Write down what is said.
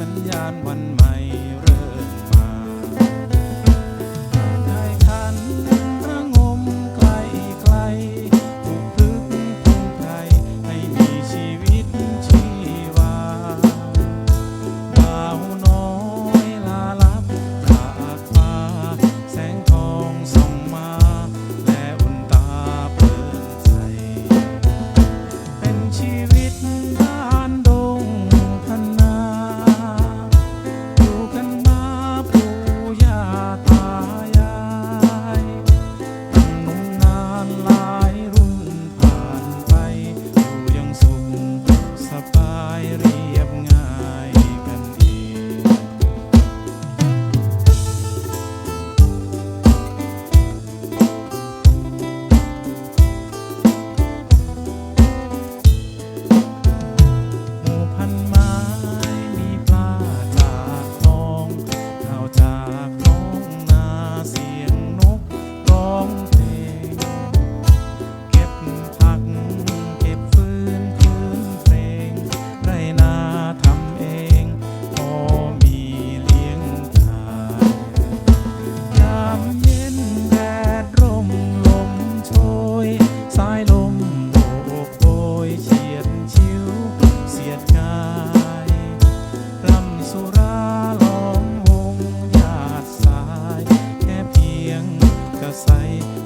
สัญญาณวันใหม่เริ่ม ใา